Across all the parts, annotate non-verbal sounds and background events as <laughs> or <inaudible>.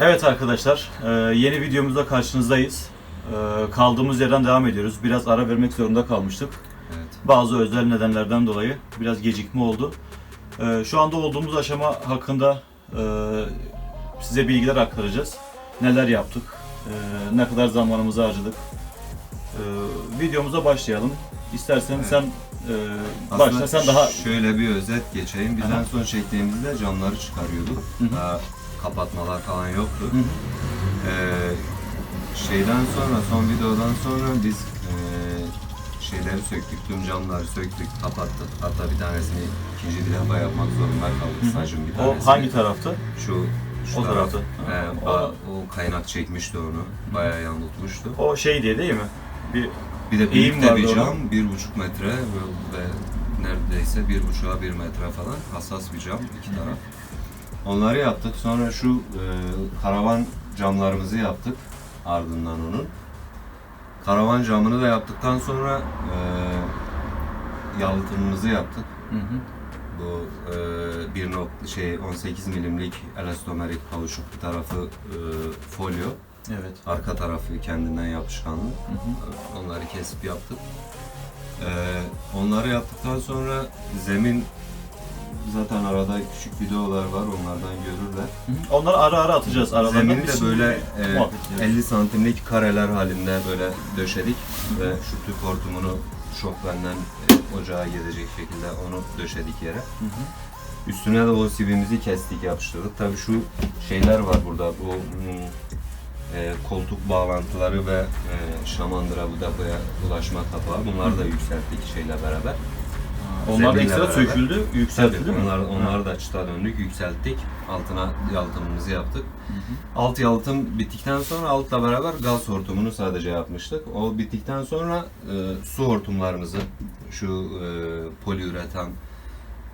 Evet arkadaşlar, e, yeni videomuzda karşınızdayız. E, Kaldığımız yerden devam ediyoruz. Biraz ara vermek zorunda kalmıştık. Evet. Bazı özel nedenlerden dolayı biraz gecikme oldu. E, Şu anda olduğumuz aşama hakkında size bilgiler aktaracağız. Neler yaptık, ne kadar zamanımızı harcadık. Videomuza başlayalım. İstersen Evet. sen e, başla, sen daha... şöyle bir özet geçeyim. Biz Aha. en son çektiğimizde camları çıkarıyorduk. Hı hı. Daha kapatmalar falan yoktu. Hı hı. Ee, şeyden sonra, son videodan sonra biz ee, şeyleri söktük, tüm camları söktük, kapattık. Hatta bir tanesini ikinci bir defa yapmak zorunda kaldık. Sacın bir O tanesini. hangi taraftı? Şu, şu O taraf. tarafta. Ee, O- o kaynak çekmişti onu. Bayağı yanıltmıştı. O şey diye değil mi? Bir Bir de Eğim büyük de vardı bir ona. cam, bir buçuk metre ve, ve neredeyse bir buçuğa bir metre falan hassas bir cam iki taraf. Onları yaptık. Sonra şu e, karavan camlarımızı yaptık ardından onun. Karavan camını da yaptıktan sonra e, yalıtımımızı yaptık. Hı hı. Bu e, bir nokta şey 18 milimlik elastomerik kauçuk bir tarafı e, folyo, Evet. arka tarafı kendinden yapışkanlı. Hı hı. Onları kesip yaptık. Ee, onları yaptıktan sonra zemin zaten arada küçük videolar var onlardan görürler. Onları ara ara atacağız aralarında. Zemini de böyle e, muhabbet ediyoruz. 50 santimlik kareler halinde böyle döşedik ve şu tüp hortumunu şokbenden e, ocağa gelecek şekilde onu döşedik yere. Hı hı. Üstüne de o sivimizi kestik yapıştırdık. Tabii şu şeyler var burada bu hmm, e, koltuk bağlantıları ve e, şamandıra bu depoya ulaşma kapağı. Bunları da yükselttik şeyle beraber. Onlar zeminle ekstra beraber. söküldü, yükseltildi Tabii mi? onlar, Ha. onlar da çıta döndük, yükselttik. Altına yalıtımımızı yaptık. Hı hı. Alt yalıtım bittikten sonra altla beraber gaz hortumunu sadece yapmıştık. O bittikten sonra e, su hortumlarımızı, şu e, poliüretan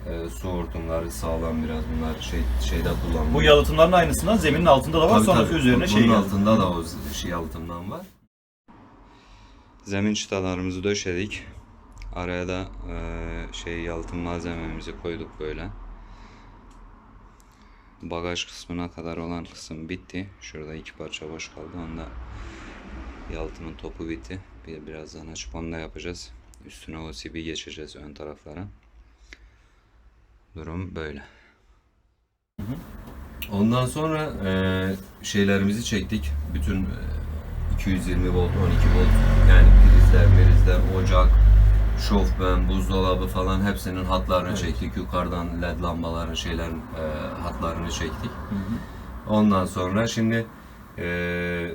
e, su hortumları sağlam biraz bunlar şey şeyde kullanılıyor. Bu yalıtımların aynısından zeminin altında da var. Tabii, sonra tabii. üzerine Bunun şey geldi. altında da o şey yalıtımdan var. Zemin çıtalarımızı döşedik. Araya da e, şey yalıtım malzememizi koyduk böyle. Bagaj kısmına kadar olan kısım bitti. Şurada iki parça boş kaldı. Onda yalıtımın topu bitti. Bir birazdan açıp onu da yapacağız. Üstüne OCB geçeceğiz ön taraflara. Durum böyle. Ondan sonra e, şeylerimizi çektik. Bütün e, 220 volt, 12 volt yani prizler, prizler, ocak, şofben, buzdolabı falan hepsinin hatlarını Evet. çektik. Yukarıdan led lambaların şeylerin e, hatlarını çektik. Hı hı. Ondan sonra şimdi e,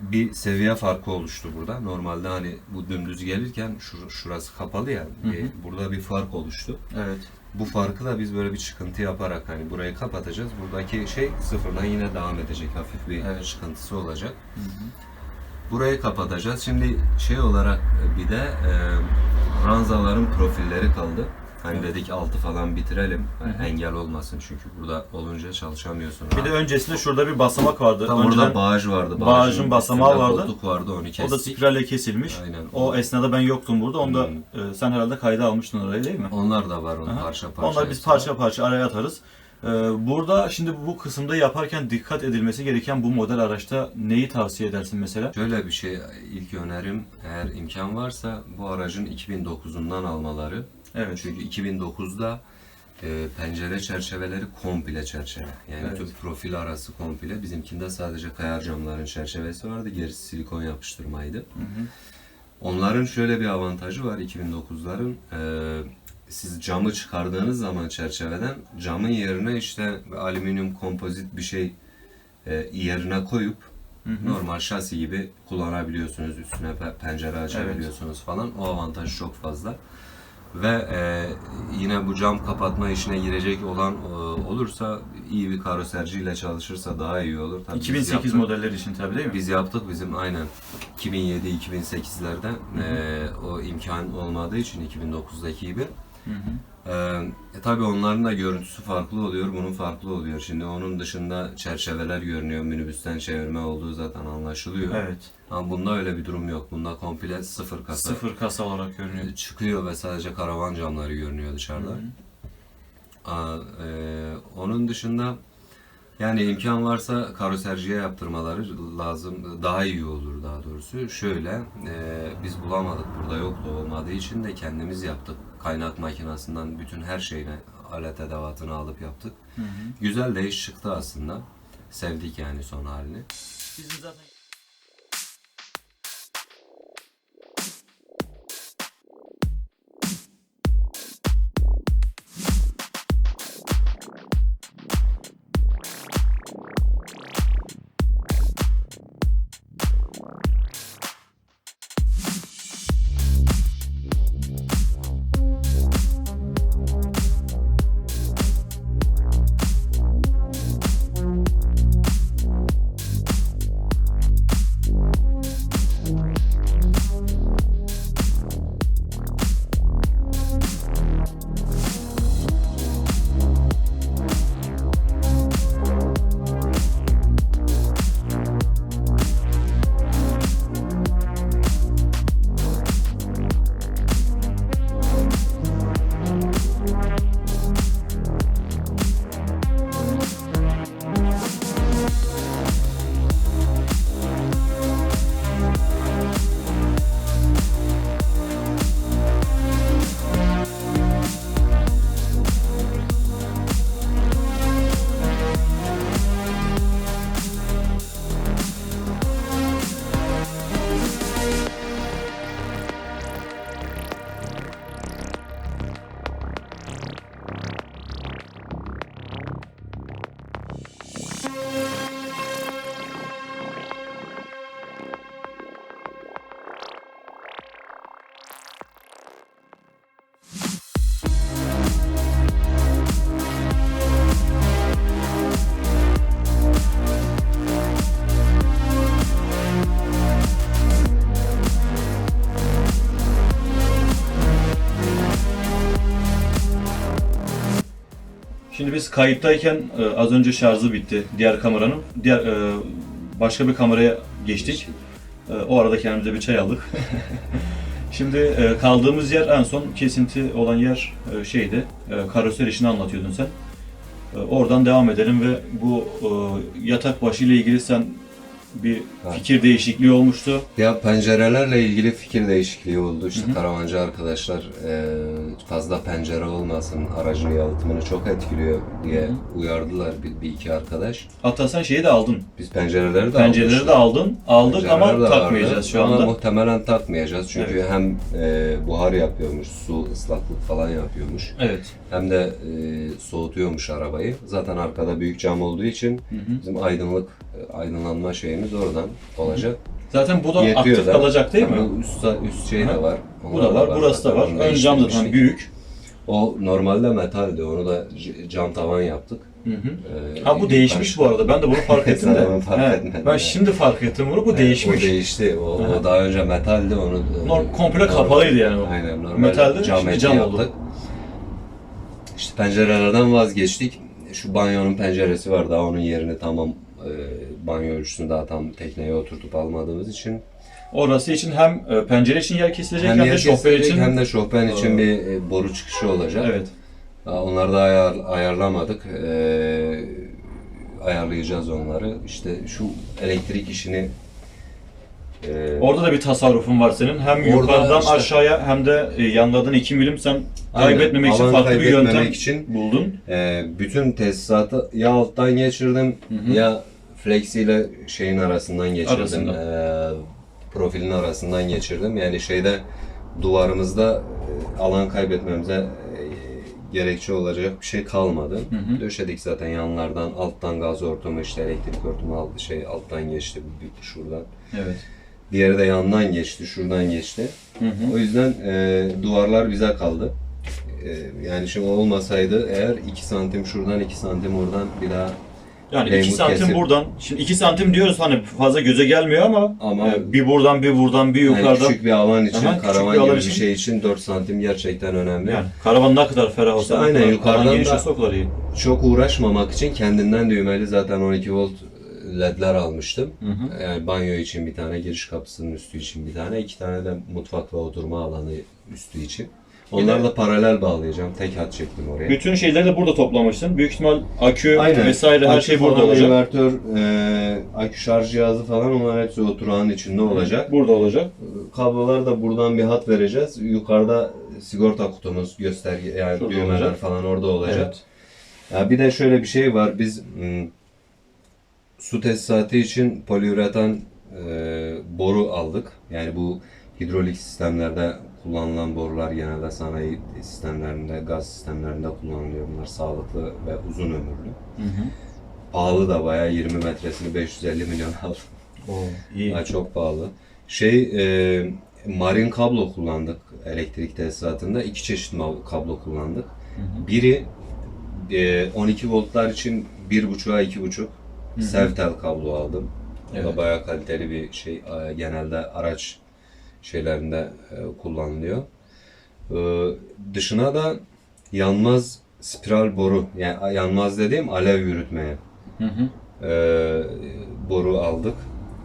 bir seviye farkı oluştu burada. Normalde hani bu dümdüz gelirken şur- şurası kapalı ya. Hı. bir- burada bir fark oluştu. Evet. Bu farkı da biz böyle bir çıkıntı yaparak hani burayı kapatacağız. Buradaki şey sıfırdan yine devam edecek. Hafif bir Evet. çıkıntısı olacak. Hı hı. Burayı kapatacağız. Şimdi şey olarak bir de e, ranzaların profilleri kaldı. Hani Evet. dedik altı falan bitirelim. Hı. engel olmasın çünkü burada olunca çalışamıyorsun. Bir de öncesinde şurada bir basamak vardı. Tam Önceden orada bağış vardı. bağışın Bağışın basamağı vardı. Koltuk vardı onu kestik. o da spiralle kesilmiş. Aynen. O esnada ben yoktum burada. Onu da Hmm. e, sen herhalde kayda almıştın orayı değil mi? Onlar da var Aha. parça parça. Onları biz parça parça araya atarız. Ee, Burada şimdi bu kısımda yaparken dikkat edilmesi gereken bu model araçta neyi tavsiye edersin mesela? Şöyle bir şey ilk önerim eğer imkan varsa bu aracın 2009'undan almaları. Evet. Çünkü 2009'da e, pencere çerçeveleri komple çerçeve. Yani Evet. tüm profil arası komple. Bizimkinde sadece kayar camların çerçevesi vardı. Gerisi silikon yapıştırmaydı. Hı hı. Onların şöyle bir avantajı var 2009'ların. e, siz camı çıkardığınız zaman çerçeveden camın yerine işte alüminyum kompozit bir şey e, yerine koyup Hı hı. normal şasi gibi kullanabiliyorsunuz. Üstüne pe- pencere açabiliyorsunuz falan. O avantaj çok fazla. Ve e, yine bu cam kapatma işine girecek olan e, olursa iyi bir karoserciyle çalışırsa daha iyi olur. Tabii biz 2008 yaptık. modeller için tabii değil mi? Biz yaptık bizim aynen 2007-2008'lerde e, o imkan olmadığı için 2009'daki gibi. Hı hı. E, e, tabii onların da görüntüsü farklı oluyor, bunun farklı oluyor. Şimdi onun dışında çerçeveler görünüyor, minibüsten çevirme olduğu zaten anlaşılıyor. Evet. Ama bunda öyle bir durum yok. Bunda komple sıfır kasa Sıfır kasa olarak görünüyor. çıkıyor ve sadece karavan camları görünüyor dışarıda. Hı hı. Aa, e, onun dışında Yani imkan varsa karoserciye yaptırmaları lazım. Daha iyi olur daha doğrusu. Şöyle e, biz bulamadık burada yoktu olmadığı için de kendimiz yaptık. Kaynak makinesinden bütün her şeyini alet edevatını alıp yaptık. Güzel de iş çıktı aslında. Sevdik yani son halini. Bizim zaten Şimdi biz kayıttayken e, az önce şarjı bitti diğer kameranın. Diğer e, başka bir kameraya geçtik. E, o arada kendimize bir çay aldık. <laughs> Şimdi e, kaldığımız yer en son kesinti olan yer e, şeydi. E, karoser işini anlatıyordun sen. E, oradan devam edelim ve bu e, yatak başı ile ilgili sen bir Evet. fikir değişikliği olmuştu. Ya pencerelerle ilgili fikir değişikliği oldu. İşte karavancı arkadaşlar e, fazla pencere olmasın, aracın yalıtımını çok etkiliyor diye Hı hı. uyardılar bir, bir iki arkadaş. Hatta sen şeyi de aldın. Biz pencereleri de Pencereleri almıştık. de aldın. Aldık Pencereler ama takmayacağız vardı. şu Ama anda. muhtemelen takmayacağız çünkü Evet. hem e, buhar yapıyormuş, su ıslaklık falan yapıyormuş. Evet. Hem de e, soğutuyormuş arabayı. Zaten arkada büyük cam olduğu için Hı hı. bizim aydınlık aydınlanma şeyimiz oradan olacak. Zaten bu da Yetiyor aktif da. kalacak değil mi? Üst, üst şey de var. Bu Onlar da var, burası da var. Ön cam zaten büyük. O normalde metaldi. Onu da cam tavan yaptık. Hı hı. Ee, Ha bu değişmiş bu arada. Ben de bunu fark <laughs> ettim de. fark He, ben ya. şimdi fark ettim bunu. Bu değişmiş. O değişti. O, o daha önce metaldi. Onu e, Norm- komple normal- kapalıydı yani o. Aynen. Normal Metaldi, cam şimdi cam yaptık. oldu. İşte pencerelerden vazgeçtik. Şu banyonun penceresi var. Daha onun yerini tamam e, banyo ölçüsünü daha tam tekneye oturtup almadığımız için Orası için hem e, pencere için yer kesilecek hem, hem de yer şoför kesilecek için. hem de şofben için bir e, boru çıkışı olacak. Evet. Onları da ayar, ayarlamadık. Ee, ayarlayacağız onları. İşte şu elektrik işini e, Orada da bir tasarrufun var senin. Hem yukarıdan işte- aşağıya hem de e, yanlardan 2 milim sen Aynen, kaybetmemek için farklı bir kaybetmemek yöntem için buldun. e, bütün tesisatı ya alttan geçirdim Hı hı. ya flexiyle şeyin arasından geçirdim. Arasından. Ee, profilin arasından geçirdim. Yani şeyde duvarımızda e, alan kaybetmemize e, gerekçe olacak bir şey kalmadı. Hı hı. Döşedik zaten yanlardan, alttan gaz hortumu işte elektrik hortumu aldı şey alttan geçti bir- şuradan. Evet. Diğeri de yandan geçti, şuradan geçti. Hı hı. O yüzden e, duvarlar bize kaldı. E, yani şimdi olmasaydı eğer 2 santim şuradan 2 santim oradan bir daha Yani 2 Playmut santim kesip- buradan. Şimdi 2 santim diyoruz hani fazla göze gelmiyor ama, Ama- e, bir buradan bir buradan bir yani yukarıdan. küçük bir alan için, Aha, küçük karavan bir alan gibi için. bir şey için 4 santim gerçekten önemli. Yani karavan ne kadar ferah olsa İşte ne aynen, kadar yukarıdan alan geniş da- olsa o kadar iyi. Çok uğraşmamak için kendinden düğmeli zaten 12 volt ledler almıştım. Hı hı. Yani banyo için bir tane, giriş kapısının üstü için bir tane, iki tane de mutfak ve oturma alanı üstü için. Onlarla paralel bağlayacağım. Tek hat çektim oraya. Bütün şeyleri de burada toplamışsın. Büyük ihtimal akü Aynen. vesaire her Akü şey burada falan, olacak. Invertör, e, akü şarj cihazı falan onlar hepsi oturağın içinde olacak. Burada olacak. Kabloları da buradan bir hat vereceğiz. Yukarıda sigorta kutumuz, gösterge yani Şurada düğmeler olacak. falan orada olacak. Evet. Ya bir de şöyle bir şey var. Biz mm, su tesisatı için poliüretan e, boru aldık. Yani bu hidrolik sistemlerde kullanılan borular genelde sanayi sistemlerinde, gaz sistemlerinde kullanılıyor. Bunlar sağlıklı ve uzun ömürlü. Hı hı. Pahalı da bayağı 20 metresini 550 milyon aldı. Oo, iyi. Ha, çok pahalı. Şey, e, marin kablo kullandık elektrik tesisatında. iki çeşit kablo kullandık. hı. Biri e, 12 voltlar için 1.5'a 2.5 Sevtel kablo aldım. O Evet. da bayağı kaliteli bir şey. Genelde araç şeylerinde e, kullanılıyor. E, dışına da yanmaz spiral boru, yani yanmaz dediğim alev yürütmeye Hı hı. e, boru aldık.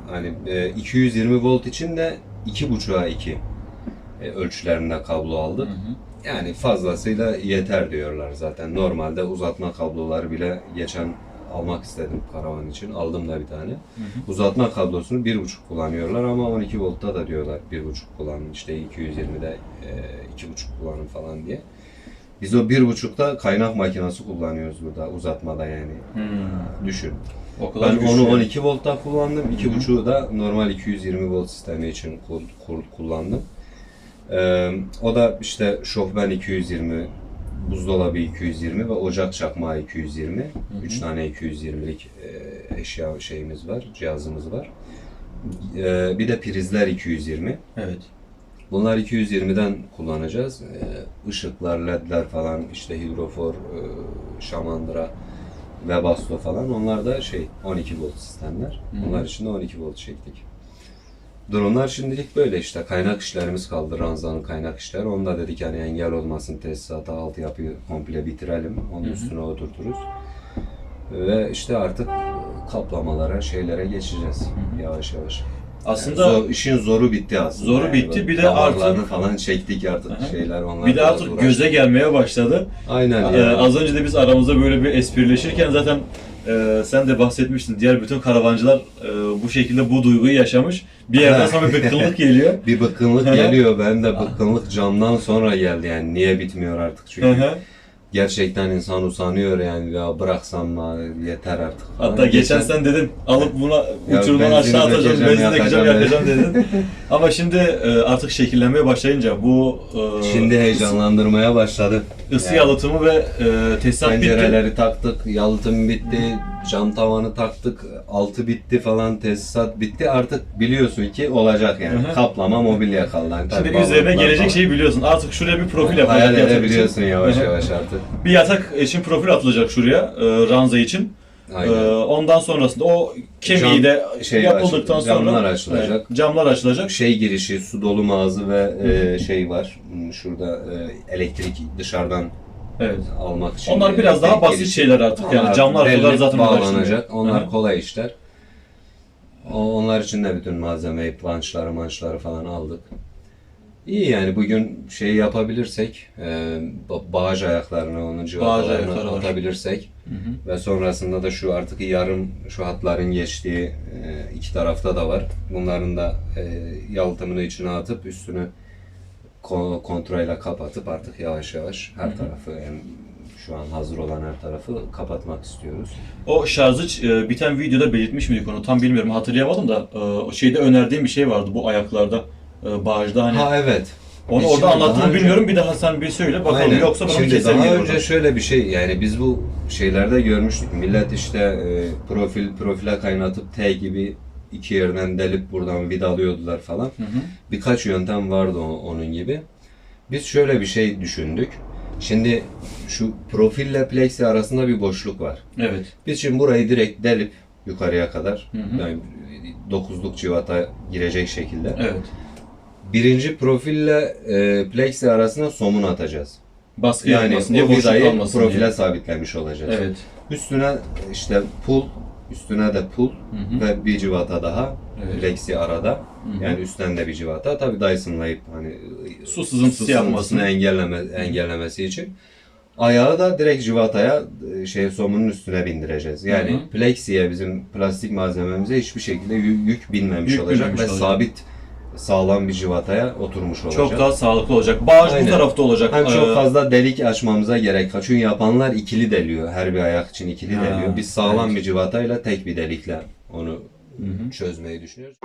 Hani e, 220 volt için de 2.5'a 2 e, ölçülerinde kablo aldık. Hı hı. Yani fazlasıyla yeter diyorlar zaten. Normalde uzatma kabloları bile geçen almak istedim karavan için. Aldım da bir tane. Uzatma kablosunu 1.5 kullanıyorlar ama 12 voltta da diyorlar 1.5 kullanın. İşte 220'de e, 2.5 kullanın falan diye. Biz o 1.5'ta kaynak makinesi kullanıyoruz burada uzatmada yani. Hmm. Düşün. O kadar Ben onu 12 voltta kullandım. 2.5'u da normal 220 volt sistemi için kul- kul- kullandım. Ee, o da işte şofben 220, buzdolabı 220 ve ocak çakmağı 220. 3 tane 220'lik e, eşya şeyimiz var, cihazımız var. Ee, bir de prizler 220. Evet. Bunlar 220'den kullanacağız. Ee, Işıklar, ledler falan, işte hidrofor, e, şamandıra, Webasto falan onlar da şey 12 volt sistemler. Hı. Onlar için de 12 volt çektik. Durumlar şimdilik böyle işte. Kaynak işlerimiz kaldı. Ranzanın kaynak işleri. Onda dedik yani engel olmasın tesisata altyapıyı komple bitirelim. Onun Hı hı. üstüne oturturuz. Ve işte artık kaplamalara, şeylere geçeceğiz. hı. Yavaş yavaş. Aslında Yani zor- işin zoru bitti aslında. Zoru bitti, böyle bir de artık- falan çektik artık Aha. şeyler onlar. bir de artık uğraştı. göze gelmeye başladı. Aynen Ee, yani. az önce de biz aramızda böyle bir esprileşirken zaten e, sen de bahsetmiştin. Diğer bütün karavancılar e, bu şekilde bu duyguyu yaşamış. Bir yerden sonra bir bıkkınlık <laughs> geliyor. Bir bıkkınlık geliyor. Ben de bıkkınlık camdan sonra geldi yani. Niye bitmiyor artık çünkü. Gerçekten insan usanıyor yani. Ya bıraksam mı yeter artık. falan. Hatta geçen sen dedin alıp buna uçurumdan aşağı atacağım, benzin yakacağım yakacağım dedin. <laughs> Ama şimdi e, artık şekillenmeye başlayınca bu e, Şimdi heyecanlandırmaya başladı. ısı Yani yalıtımı ve e, tesisat bitti. Pencereleri taktık, yalıtım bitti, cam tavanı taktık, altı bitti falan, tesisat bitti. Artık biliyorsun ki olacak yani. Hı hı. Kaplama, mobilya kaldı. Yani Şimdi üzerine gelecek falan. şeyi biliyorsun. Artık şuraya bir profil Hayal yatak için. edebiliyorsun yavaş Hı hı. yavaş artık. Bir yatak için profil atılacak şuraya, e, ranza için. Aynen. Ee, ondan sonrasında o kemiği Cam- de şey yapıldıktan aç- sonra camlar açılacak. Evet, camlar açılacak. şey girişi, su dolu ağzı ve e, şey var. Hmm, Şurada e, elektrik dışarıdan Evet. almak için. Onlar biraz daha basit şeyler artık yani camlar falan zaten bağlanacak. uğraşmıyor. Onlar Hı kolay işler. O, onlar için de bütün malzemeyi, plançları, mançları falan aldık. İyi yani bugün şey yapabilirsek, e, ba- bağış ayaklarını, onun ayakları var. atabilirsek ve sonrasında da şu artık yarım şu hatların geçtiği e, iki tarafta da var. Bunların da e, yalıtımını içine atıp üstünü ko- kontrolle kapatıp artık yavaş yavaş her tarafı en şu an hazır olan her tarafı kapatmak istiyoruz. O şarjı e, biten videoda belirtmiş miydik onu tam bilmiyorum hatırlayamadım da e, o şeyde önerdiğim bir şey vardı bu ayaklarda e, bağışta hani Ha evet. onu Biz orada şimdi anlattığını önce- bilmiyorum bir daha sen bir söyle bakalım Aynen. yoksa bunu Şimdi daha önce oradan. şöyle bir şey yani biz bu şeylerde görmüştük. Millet işte e, profil profile kaynatıp T gibi iki yerden delip buradan vidalıyordular falan. Hı hı. Birkaç yöntem vardı onun gibi. Biz şöyle bir şey düşündük. Şimdi şu profille plexi arasında bir boşluk var. Evet. Biz şimdi burayı direkt delip yukarıya kadar Hı hı. yani dokuzluk civata girecek şekilde. Evet. Birinci profille e, plexi arasına somun atacağız. Baskı Yani boşluk vidayı profile diye. sabitlemiş olacağız. Evet. Üstüne işte pul Üstüne de pul hı. ve bir civata daha. Evet. Plexi arada. hı. Yani üstten de bir civata. Tabii Dyson'layıp hani Su sızıntısı yapmasını. engelleme, engellemesi için. Ayağı da direkt civataya e, şey somunun üstüne bindireceğiz. Yani Hı hı. Plexi'ye bizim plastik malzememize hiçbir şekilde yü- yük binmemiş Yük olacak binmemiş ve olacak. sabit sağlam bir civataya oturmuş olacak. Çok daha sağlıklı olacak. Bağış bu Aynen. tarafta olacak. Hem çok Ee, fazla delik açmamıza gerek yok. Çünkü yapanlar ikili deliyor. Her bir ayak için ikili Ha, deliyor. Biz sağlam evet. bir civatayla tek bir delikle onu hı. çözmeyi düşünüyoruz.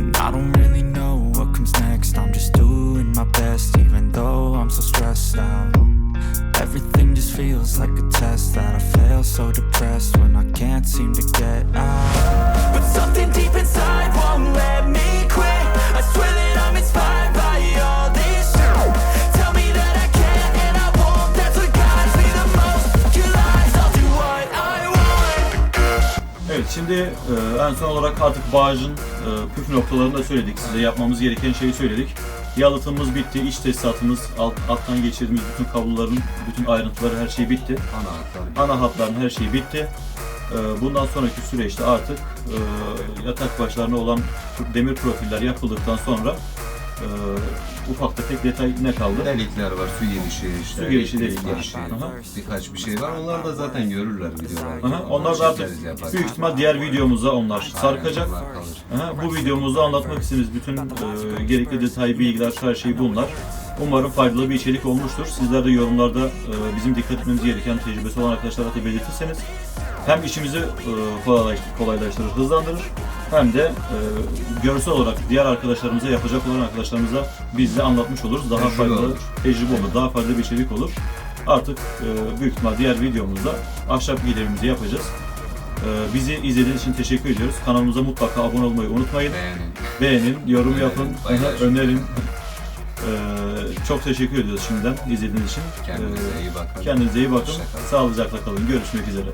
And I don't really know what comes next. I'm just doing my best, even though I'm so stressed out. Everything just feels like a test that I fail. So depressed when I can't seem to get out. But something deep inside won't let me quit. I swear that I'm inspired by all this shit. Tell me that I can and I won't. That's what guides me the most. Your lies, I'll do what I want. Evet şimdi e, en son olarak artık bağcın e, püf noktalarını da söyledik. Size yapmamız gereken şeyi söyledik. Yalıtımımız bitti, iç tesisatımız, alt, alttan geçirdiğimiz bütün kabloların, bütün ayrıntıları her şey bitti. Ana hatlar. Ana hatların her şeyi bitti. E, bundan sonraki süreçte artık e, yatak başlarına olan demir profiller yapıldıktan sonra ufak tefek detay ne kaldı? Delikler var, su girişi, işte Su girişi, delikler. girişi, Aha. birkaç bir şey var. Onlar da zaten görürler videolarda. Aha, onlar da artık büyük ihtimal diğer videomuza onlar sarkacak. Aha, bu videomuzda anlatmak istediğimiz bütün e, gerekli detay, bilgiler, her şey bunlar. Umarım faydalı bir içerik olmuştur. Sizler de yorumlarda e, bizim dikkat etmemiz gereken tecrübesi olan arkadaşlara da belirtirseniz hem işimizi e, kolaylaştırır, hızlandırır hem de e, görsel olarak diğer arkadaşlarımıza, yapacak olan arkadaşlarımıza biz de anlatmış oluruz. Daha Tecrübe faydalı olur. tecrübe olur, daha faydalı bir içerik olur. Artık e, büyük ihtimal diğer videomuzda ahşap giderimizi yapacağız. Bizi izlediğiniz için teşekkür ediyoruz. Kanalımıza mutlaka abone olmayı unutmayın. Beğenin. Beğenin, yorum yapın, paylaşın. önerin. Ee, çok teşekkür ediyoruz şimdiden izlediğiniz için. Kendinize iyi bakın. Kendinize iyi bakın. Sağlıcakla kalın. Görüşmek üzere.